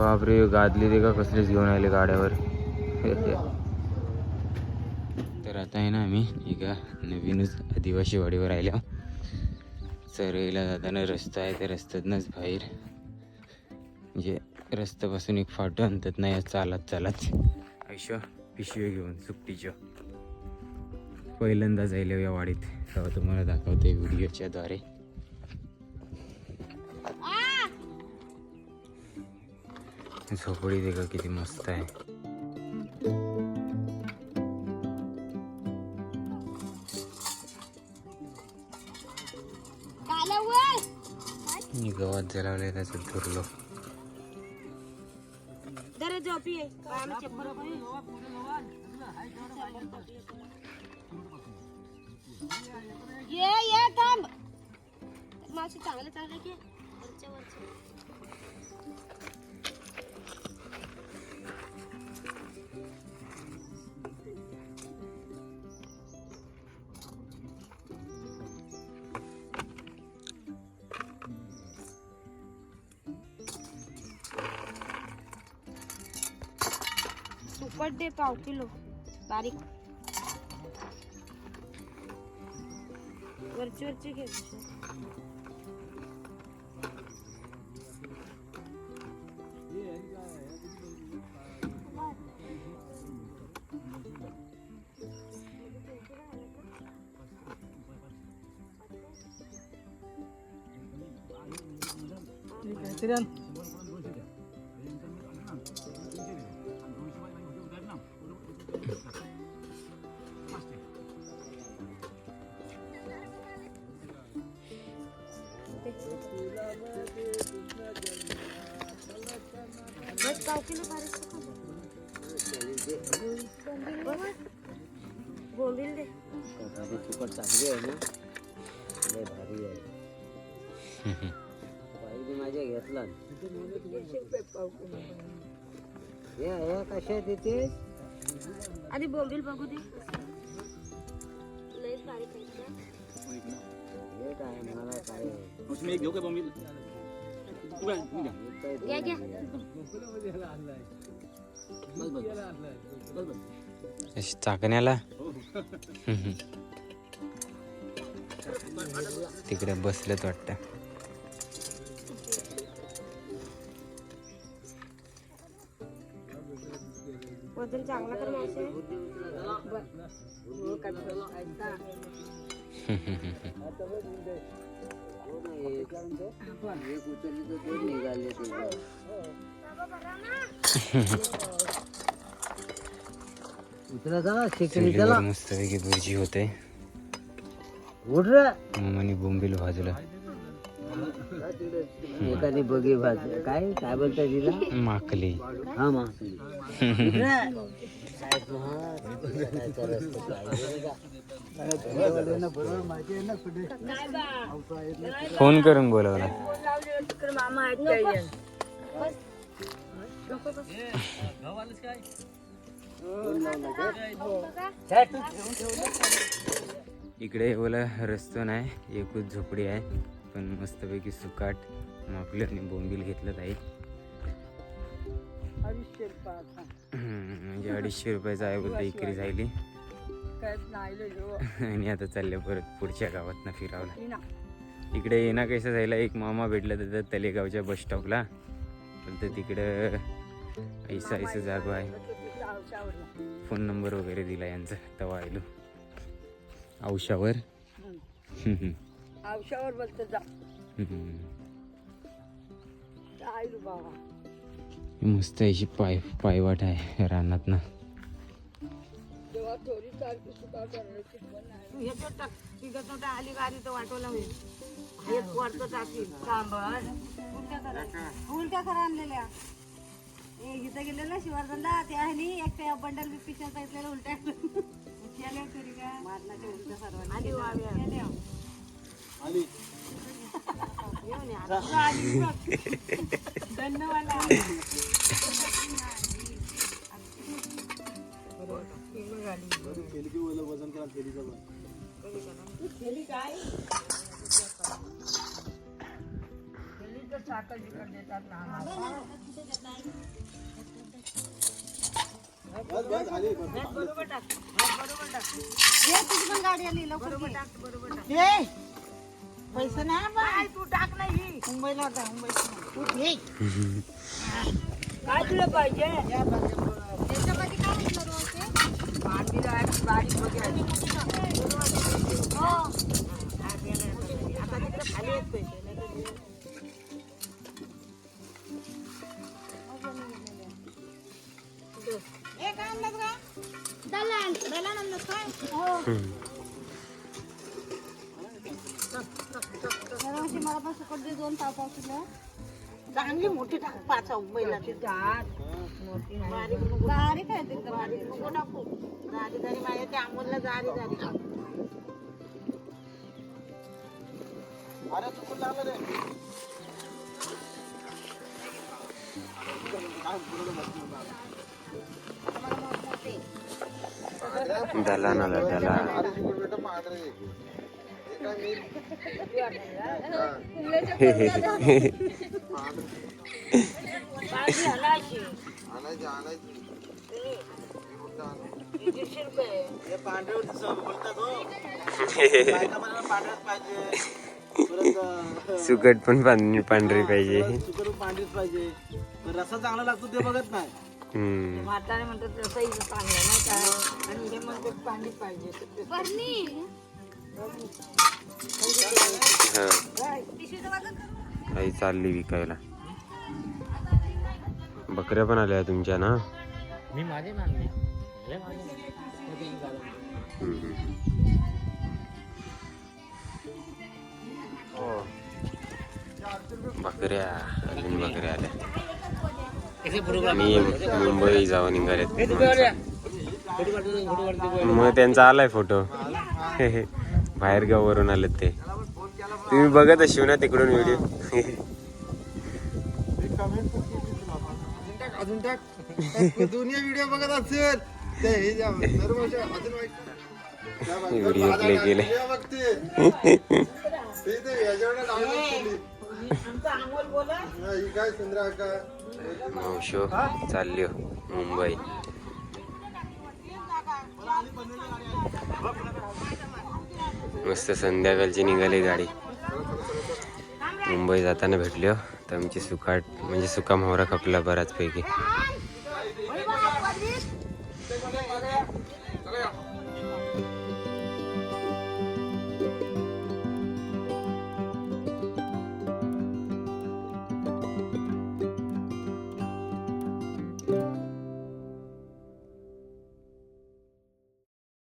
बापरे गादली ते का कसलीच घेऊन आले गाड्यावर. तर आता आहे ना आम्ही एका नवीनच आदिवासी वाडीवर आल्या चरईला जाताना रस्ता आहे त्या रस्त्यातनंच बाहेर. म्हणजे रस्त्यापासून एक फाटो आणतात नाही चालत चालत. आयुष्य पिशवी घेऊन सुट्टीच्या. पहिल्यांदा जायला या वाडीत. तेव्हा तुम्हाला दाखवते व्हिडिओच्या द्वारे. झोपडी देखा किती मस्त आहे. मी गवत जलावलंय त्याचं धुरलो. ये ये थांब. मासे चांगले चांगले घे वरच्या वरच्या सुपट दे पाव किलो बारीक। वरची वरची घे बस पाव किलो बारीक बोंबील दे सुकट चांगली आहे ना लय भारी आहे पाहिजे माझ्या घेतला हे हे कशा देते आधी बोंबील बघू दे. लयच बारीक आहे का? हे काय मला काय उसमें एक घेऊ का घ्या. घ्या. अशी चाकण्याला तिकडे बसलेत वाटतं. वजन चांगला कर मावशी. चुलीवर मस्तपैकी भुर्जी होते. बोंबील भाजलं. एकाने बघी भाज काय? काय बोलता तिला? माकली. हा मा फोन करून बोलवला. इकडे बोला रस्तो नाही एकच झोपडी आहे. पण मस्तपैकी सुकाट. आणि बोंबील घेतलं आहे म्हणजे अडीचशे रुपयाचं आहे बोलते इकरी झाली आणि आता चालले परत पुढच्या गावात ना. फिरावला इकडे येणं कसं जायला एक मामा भेटला तर तलेगावच्या बस स्टॉपला तर तिकडं ऐसा ऐसा जागो आहे. फोन नंबर वगैरे दिला यांचा तवा आयलो. औषावर औषावर बोलतो जा. आईलू बाबा. मस्त अशी पाय पायवाट आहे रानात ना. जेव्हा थोडी सारखी सुका करायची येतो टाक तिघं तो आली गाडी तर वाटवला होईल. टाकील सांबार उलट्या करा. उलट्या करा आणलेल्या. इथं गेलेला शिवारदंडा एक त्या बंडल पिक्चर उलट्या. केल्या तरी का मारणाच्या उलट्या सर्वांनी बरोबर टाक. बरोबर टाक. ये तुझी पण गाडी आली लवकर बरोबर. टाक बरोबर टाक. पैसे नाही बा काय तू टाक नाही मुंबईला होता मुंबईला तू घे काय तुला पाहिजे? त्याच्यामध्ये काय म्हटलं रोज ते? बांधीला आहे, बारीक वगैरे हो हा, ते नाही आता. आता तिकडे खाली आहेत पैसे. नाही तर हे- ए काय आणलं का दलाल. दलाल आणलं काय? हो. जराशी मला पण सुकट दे दोन पाव पाव किलो. चांगली मोठी टाक पाच बैलाची. बारीक नको बारीक आहे ते बारीक नको टाकू? जाडी जाडी माझ्या त्या अमोलला जाडी जाडी टाक. अरे चुकून लागलं रे? दलान. पांढरे सुकट पण पांढरी पांढरी पाहिजे. पांढरीच पाहिजे. पण रस्सा चांगला लागतो ते बघत नाही. हम्म. म्हातारे म्हणतात तसंही चांगलं नाही काय आणि हे म्हणतात पाणी पाहिजे. हा आई चालली विकायला. बकऱ्या पण आल्या तुमच्या ना? मी माझे हम्म. बकऱ्या अजून बकऱ्या आल्या. मी मुंबई जावं निघालेत मग त्यांचा आलाय फोटो बाहेर गावावरून आलेत ते. तुम्ही बघत असशील ना तिकडून व्हिडिओ अजून टाक दुनिया व्हिडिओ बघत असेल ते हे ज्या दरवर्षी अजून वाईट. त्या बघ- व्हिडिओ बाजार प्ले केले हे बघते ते ते याच्यावर download केली. आमचा अमोल बोला हा, ही काय सुंदर आहे का मावशो चालली हो मुंबई मस्त संध्याकाळची निघाली गाडी. मुंबई जाताना भेटलो. तर आमची सुकाट म्हणजे सुका मोहरा खपला बऱ्याचपैकी